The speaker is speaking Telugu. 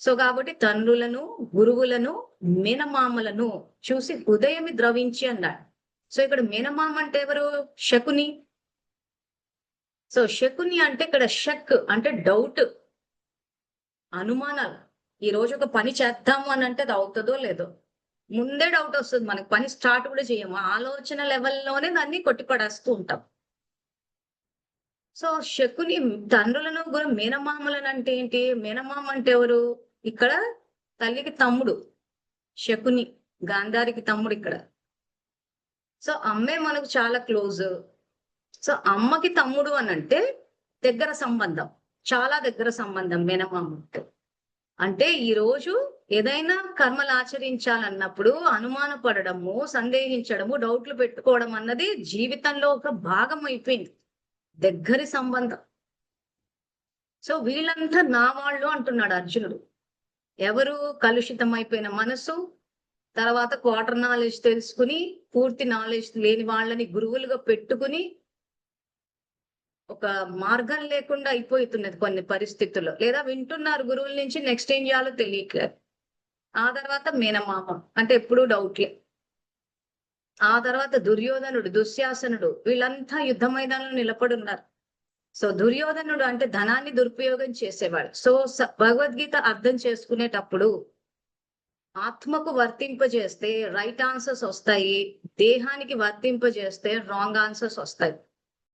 సో కాబట్టి తండ్రులను గురువులను మేనమామలను చూసి హృదయమి ద్రవించి అన్నాడు. సో ఇక్కడ మేనమామ అంటే ఎవరు? శకుని. సో శకుని అంటే ఇక్కడ షక్ అంటే డౌట్ అనుమానాలు. ఈ రోజు ఒక పని చేద్దాము అని అంటే అది అవుతుందో లేదో. ముందే డౌట్ వస్తుంది మనకి పని స్టార్ట్ కూడా చేయము. ఆలోచన లెవెల్లోనే దాన్ని కొట్టిపడేస్తూ ఉంటాం. సో శకుని తండ్రులను గురు మేనమామలను అంటే ఏంటి? మేనమామ అంటే ఎవరు? ఇక్కడ తల్లికి తమ్ముడు శకుని గాంధారికి తమ్ముడు ఇక్కడ. సో అమ్మే మనకు చాలా క్లోజ్. సో అమ్మకి తమ్ముడు అని అంటే దగ్గర సంబంధం చాలా దగ్గర సంబంధం మేనమామతో అంటే ఈ రోజు ఏదైనా కర్మలు ఆచరించాలన్నప్పుడు అనుమానపడము సందేహించడము డౌట్లు పెట్టుకోవడం అన్నది జీవితంలో ఒక భాగం అయిపోయింది. దగ్గరి సంబంధం. సో వీళ్ళంతా నా వాళ్ళు అంటున్నాడు అర్జునుడు. ఎవరు కలుషితం అయిపోయిన మనసు తర్వాత క్వార్టర్ నాలెడ్జ్ తెలుసుకుని పూర్తి నాలెడ్జ్ లేని వాళ్ళని గురువులుగా పెట్టుకుని ఒక మార్గం లేకుండా అయిపోతున్నది కొన్ని పరిస్థితుల్లో. లేదా వింటున్నారు గురువుల నుంచి నెక్స్ట్ ఏం చేయాలో తెలియట్లేదు. ఆ తర్వాత మేనమామ. అంటే ఎప్పుడూ డౌట్లే ఆ తర్వాత దుర్యోధనుడు దుశ్శాసనుడు వీళ్ళంతా యుద్ధ మైదానంలో నిలబడి ఉన్నారు. సో దుర్యోధనుడు అంటే ధనాన్ని దురుపయోగం చేసేవాడు. సో భగవద్గీత అర్థం చేసుకునేటప్పుడు ఆత్మకు వర్తింపజేస్తే రైట్ ఆన్సర్స్ వస్తాయి దేహానికి వర్తింపజేస్తే రాంగ్ ఆన్సర్స్ వస్తాయి.